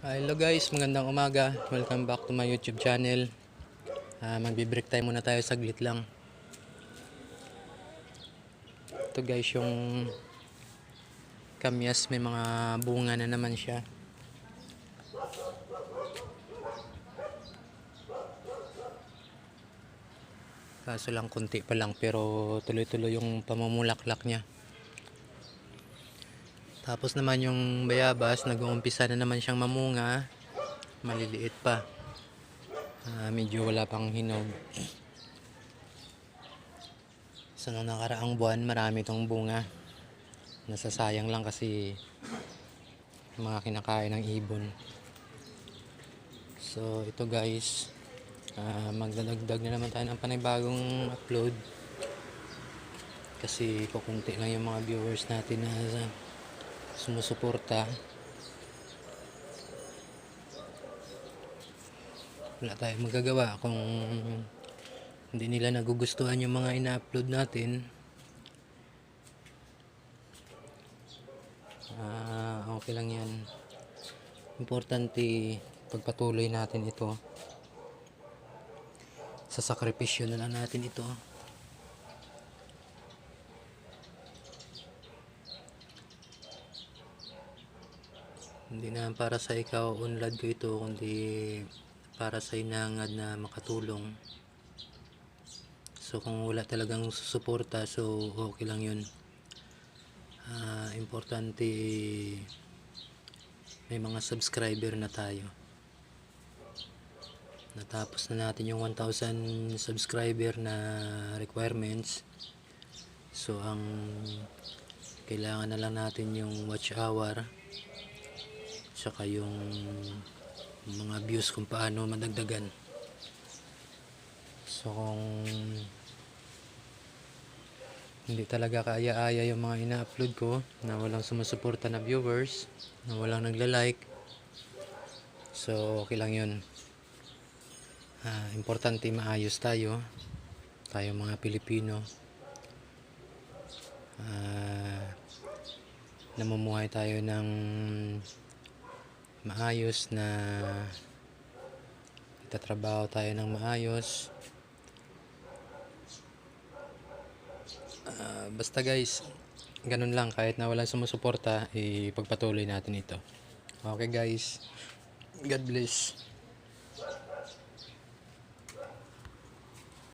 Hello guys, magandang umaga. Welcome back to my YouTube channel. Ah, magbi-break time muna tayo saglit lang. Ito guys yung kamyas may mga bunga na naman siya. Kaso lang konti pa lang pero tuloy-tuloy yung pamumulaklak niya. Tapos naman yung bayabas, nag-uumpisa na naman siyang mamunga. Maliliit pa. Ah, medyo wala pang hinog. Sa nung nakaraang buwan, marami tong bunga. Nasasayang lang kasi mga kinakain ng ibon. So, ito guys, ah, magdadagdag na naman tayo ng panibagong upload. Kasi kukunti lang yung mga viewers natin na sumusuporta. Wala tayong magagawa kung hindi nila nagugustuhan yung mga ina-upload natin. Ah, okay lang yan. Importante pagpatuloy natin ito. Sa sakripisyo na lang natin ito. Hindi na para sa ikaw unlad ko ito kundi para sa inangad na makatulong. So kung wala talagang susuporta so okay lang yun. Ah, importante may mga subscriber na tayo. Natapos na natin yung 1,000 subscriber na requirements. So ang kailangan na lang natin yung watch hour tsaka yung mga views kung paano madagdagan. So kung hindi talaga kaaya-aya yung mga ina-upload ko na walang sumusuporta na viewers na walang nagla-like so okay lang yun. Ah, importante maayos tayo tayo mga Pilipino. Ah, namumuhay tayo ng maayos na nagtatrabaho tayo ng maayos. Ah, basta guys ganun lang. Kahit na walang sumusuporta ipagpatuloy natin ito. Okay guys. God bless